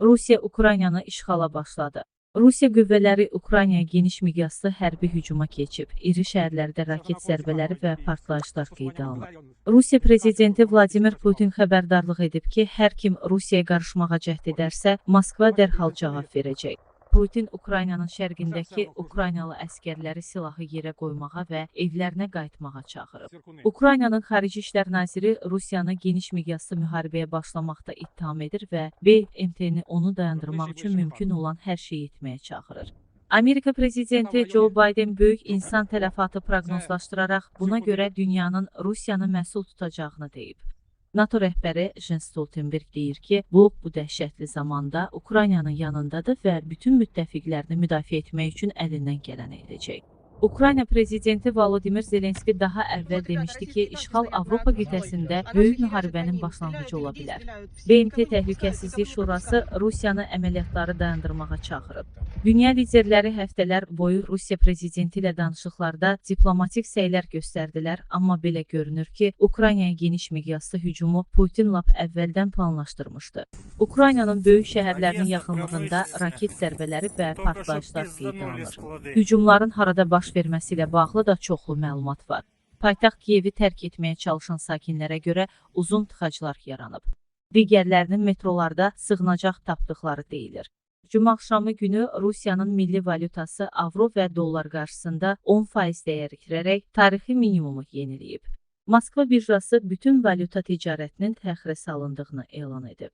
Rusiya Ukraynanı işğala başladı. Rusiya qüvvələri Ukraynaya geniş miqyaslı hərbi hücuma keçib. İri şəhərlərdə raket zərbələri və partlayışlar qeydə alınıb. Rusiya prezidenti Vladimir Putin xəbərdarlıq edib ki, hər kim Rusiyaya qarışmağa cəhd edərsə, Moskva dərhal cavab verəcək. Putin Ukraynanın şərqindəki Ukraynalı əskərləri silahı yerə qoymağa və evlərinə qayıtmağa çağırıb. Ukraynanın Xarici İşlər naziri Rusiyanı geniş miqyaslı müharibəyə başlamaqda ittiham edir və BMT-ni onu dayandırmaq üçün mümkün olan hər şeyi etməyə çağırır. Amerika prezidenti Joe Biden böyük insan tələfatı proqnozlaşdıraraq buna görə dünyanın Rusiyanı məsul tutacağını deyib. NATO rəhbəri Jens Stoltenberg deyir ki, bu bu dəhşətli zamanda Ukraynanın yanındadır və bütün müttəfiqlərini müdafiə etmək üçün əlindən gələni edəcək. Ukrayna prezidenti Volodimir Zelenski daha əvvəl demişdi ki, işğal Avropa qitəsində böyük müharibənin başlanğıcı ola bilər. BMT Təhlükəsizlik Şurası Rusiyanı əməliyyatları dayandırmağa çağırıb. Dünya liderləri həftələr boyu Rusiya prezidenti ilə danışıqlarda diplomatik səylər göstərdilər, amma belə görünür ki, Ukraynaya geniş miqyaslı hücumu Putin lap əvvəldən planlaşdırmışdı. Ukraynanın böyük şəhərlərinin yaxınlığında raket zərbələri və partlayışlar qeydə alınır. Hücumların harada baş verməsi ilə bağlı da çoxlu məlumat var. Paytaxt Kiyevi tərk etməyə çalışan sakinlərə görə uzun tıxaclar yaranıb. Digərlərinin metrolarda sığınacaq tapdıqları deyilir. Cümə axşamı günü Rusiyanın milli valyutası avro və dollar qarşısında 10% dəyər itirərək tarixi minimumu yeniləyib. Moskva birjası bütün valyuta ticarətinin təxirə salındığını elan edib.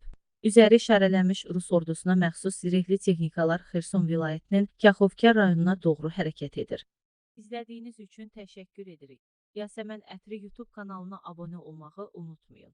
Üzəri işarələnmiş Rus ordusuna məxsus zirehli texnikalar Xerson vilayətinin Kaxovka rayonuna doğru hərəkət edir. İzlədiyiniz üçün təşəkkür edirik. Yasəmən Ətri YouTube kanalına abunə olmağı unutmayın.